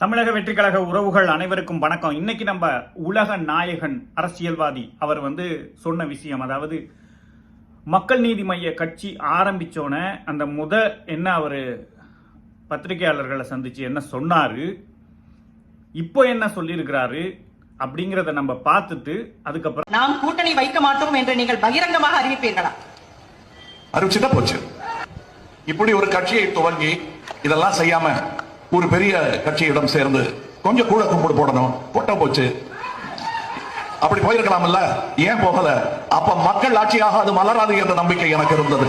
தமிழக வெற்றி கழக உறவுகள் அனைவருக்கும் வணக்கம். இன்னைக்கு நம்ம உலக நாயகன் அரசியல்வாதி அவர் வந்து சொன்ன விஷயம் அதாவது மக்கள் நீதி மைய கட்சி ஆரம்பிச்சோன அந்த முத என்ன அவர் பத்திரிகையாளர்களை சந்திச்சு என்ன சொன்னாரு இப்போ என்ன சொல்லியிருக்கிறாரு அப்படிங்கிறத நம்ம பார்த்துட்டு அதுக்கப்புறம் நாம் கூட்டணி வைக்க மாட்டோம் என்று நீங்கள் பகிரங்கமாக அறிவிப்பீர்களா? அறிவிச்சுட்டா போச்சு. இப்படி ஒரு கட்சியை துவங்கி இதெல்லாம் செய்யாம ஒரு பெரிய கட்சியிடம் சேர்ந்து கொஞ்சம் கூட கும்பிடு போடணும். கொட்ட போச்சு. அப்படி போயிருக்கலாம்ல? ஏன் போகல? அப்ப மக்கள் ஆட்சியாக அது மலராது என்ற நம்பிக்கை எனக்கு இருந்தது.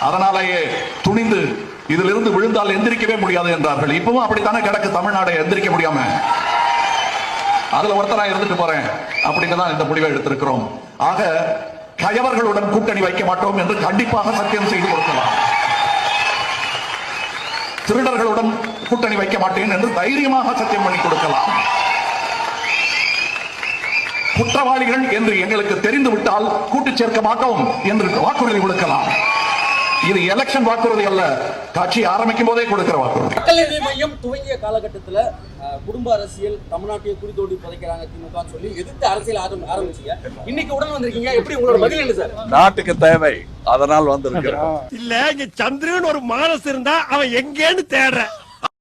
அதனாலேயே துணிந்து இதிலிருந்து விழுந்தால் எந்திரிக்கவே முடியாது என்றார்கள். இப்பவும் அப்படித்தானே கிடக்கு? தமிழ்நாடு எந்திரிக்க முடியாம. அதுல ஒருத்தரா இருந்துட்டு போறேன். அப்படின்னு தான் இந்த முடிவை எடுத்திருக்கிறோம். ஆக கயவர்களுடன் கூட்டணி வைக்க மாட்டோம் என்று கண்டிப்பாக சத்தியம் செய்து கொடுக்கலாம். திருடர்களுடன் கூட்டணி வைக்க மாட்டேன் என்று தைரியமாக சத்தியம் பண்ணி கொடுக்கலாம். குற்றவாளிகள் என்று எங்களுக்கு தெரிந்து விட்டால் கூட்டு சேர்க்க மாட்டோம் என்று வாக்குறுதி கொடுக்கலாம். இது எலெக்ஷன் வாக்குறுதி அல்ல. கட்சி ஆரம்பிக்கும் போதே கொடுக்கிற வாக்குறுதி. மக்கள் நீதி மையம் துவங்கிய காலகட்டத்துல குடும்ப அரசியல் தமிழ்நாட்டையே குடி தோண்டி புதைக்கிறாங்க திமுக சொல்லி எதிர்த்து அரசியல் ஆரம் ஆரம்பிச்சீங்க. இன்னைக்கு உடன் வந்திருக்கீங்க. எப்படி உங்களோட பதில் என்ன சார்? நாட்டுக்கு தேவை. அதனால் வந்திருக்கிறோம். இல்ல இங்க சந்திரன் ஒரு மானஸ் இருந்தா அவன் எங்கேன்னு தேடுறேன்.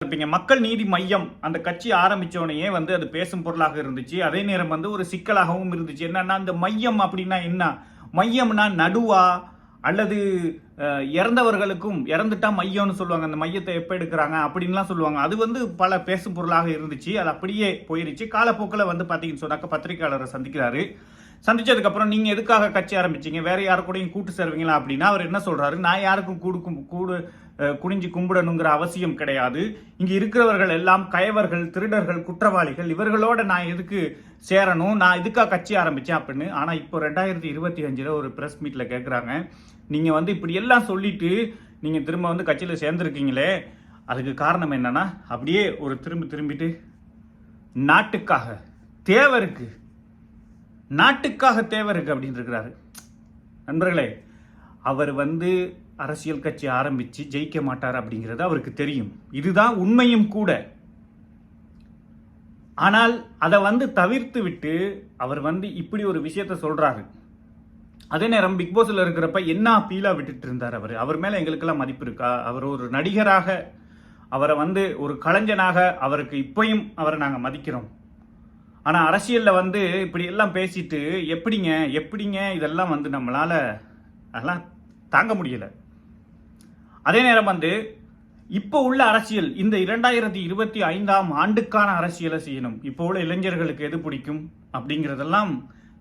இருப்பீங்க மக்கள் நீதி மையம் அந்த கட்சி ஆரம்பித்தோடனே வந்து அது பேசும் பொருளாக இருந்துச்சு. அதே நேரம் வந்து ஒரு சிக்கலாகவும் இருந்துச்சு. என்னன்னா அந்த மையம் அப்படின்னா என்ன? மையம்னா நடுவா? அல்லது இறந்தவர்களுக்கும் இறந்துட்டா மையம்னு சொல்லுவாங்க. அந்த மையத்தை எப்போ எடுக்கிறாங்க அப்படின்லாம் சொல்லுவாங்க. அது வந்து பல பேசும் பொருளாக இருந்துச்சு. அது அப்படியே போயிருச்சு. காலப்போக்கில் வந்து பார்த்தீங்கன்னு சொன்னாக்க பத்திரிகையாளரை சந்திக்கிறாரு. சந்திச்சதுக்கப்புறம் நீங்கள் எதுக்காக கட்சி ஆரம்பிச்சிங்க? வேற யாரு கூடயும் கூட்டு சேருவீங்களா அப்படின்னா அவர் என்ன சொல்கிறாரு நான் யாருக்கும் கூடுக்கும் கூடு குனிஞ்சு கும்பிடணுங்கிற அவசியம் கிடையாது. இங்கே இருக்கிறவர்கள் எல்லாம் கயவர்கள் திருடர்கள் குற்றவாளிகள். இவர்களோட நான் எதுக்கு சேரணும்? நான் இதுக்காக கட்சி ஆரம்பித்தேன் அப்படின்னு. ஆனால் இப்போ ரெண்டாயிரத்தி இருபத்தி அஞ்சில் ஒரு ப்ரெஸ் மீட்டில் கேட்குறாங்க நீங்கள் வந்து இப்படி எல்லாம் சொல்லிட்டு நீங்கள் திரும்ப வந்து கட்சியில் சேர்ந்துருக்கீங்களே அதுக்கு காரணம் என்னன்னா அப்படியே ஒரு திரும்பி திரும்பிட்டு நாட்டுக்காக தேவருக்கு நாட்டுக்காக தேவை இருக்கு அப்படின்னு இருக்கிறாரு. நண்பர்களே அவர் வந்து அரசியல் கட்சி ஆரம்பித்து ஜெயிக்க மாட்டார் அப்படிங்கிறது அவருக்கு தெரியும். இதுதான் உண்மையும் கூட. ஆனால் அதை வந்து தவிர்த்து விட்டு அவர் வந்து இப்படி ஒரு விஷயத்த சொல்கிறாரு அதே நேரம் பிக் பாஸில் இருக்கிறப்ப என்ன ஃபீலாக விட்டுட்டு இருந்தார் அவர்? அவர் மேலே எங்களுக்கெல்லாம் மதிப்பு இருக்கா? அவர் ஒரு நடிகராக அவரை வந்து ஒரு கலைஞனாக அவருக்கு இப்பையும் அவரை நாங்கள் மதிக்கிறோம். ஆனால் அரசியலில் வந்து இப்படி எல்லாம் பேசிட்டு எப்படிங்க எப்படிங்க இதெல்லாம் வந்து நம்மளால அதெல்லாம் தாங்க முடியலை. அதே நேரம் வந்து இப்போ உள்ள அரசியல் இந்த இரண்டாயிரத்தி இருபத்தி ஐந்தாம் ஆண்டுக்கான அரசியலை செய்யணும். இப்போ உள்ள இளைஞர்களுக்கு எது பிடிக்கும்? அப்படிங்கிறதெல்லாம்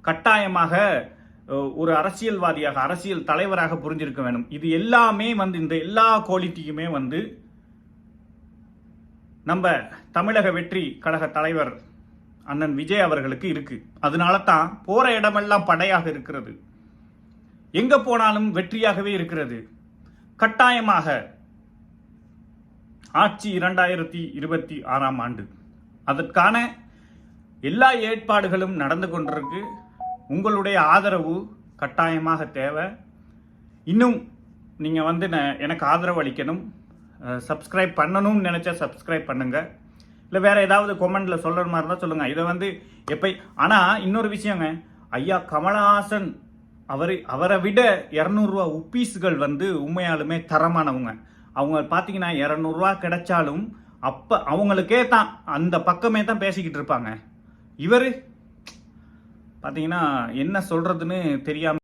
கட்டாயமாக ஒரு அரசியல்வாதியாக அரசியல் தலைவராக புரிஞ்சிருக்க வேணும். இது எல்லாமே வந்து இந்த எல்லா குவாலிட்டியுமே வந்து நம்ம தமிழக வெற்றி கழக தலைவர் அண்ணன் விஜய் அவர்களுக்கு இருக்கு. அதனால தான் போற இடமெல்லாம் படையாக இருக்கிறது. எங்க போனாலும் வெற்றியாகவே இருக்கிறது. கட்டாயமாக ஆட்சி இரண்டாயிரத்தி இருபத்தி ஆறாம் ஆண்டு. அதற்கான எல்லா ஏற்பாடுகளும் நடந்து கொண்டிருக்கு. உங்களுடைய ஆதரவு கட்டாயமாக தேவை. இன்னும் நீங்கள் வந்து எனக்கு ஆதரவு அளிக்கணும். சப்ஸ்கிரைப் பண்ணணும்னு நினச்சா சப்ஸ்கிரைப் பண்ணுங்கள் இல்லை வேறு ஏதாவது கொமெண்டில் சொல்கிற மாதிரி இருந்தால் சொல்லுங்கள் இதை வந்து எப்போ ஆனால் இன்னொரு விஷயங்க. ஐயா கமலஹாசன் அவர் அவரை விட இரநூறுவா உப்பீஸ்கள் வந்து உண்மையாலுமே தரமானவங்க. அவங்க பார்த்தீங்கன்னா இரநூறுவா கிடைச்சாலும் அப்போ அவங்களுக்கே தான் அந்த பக்கமே தான் பேசிக்கிட்டு இருப்பாங்க. இவர் பார்த்தீங்கன்னா என்ன சொல்கிறதுன்னு தெரியாமல்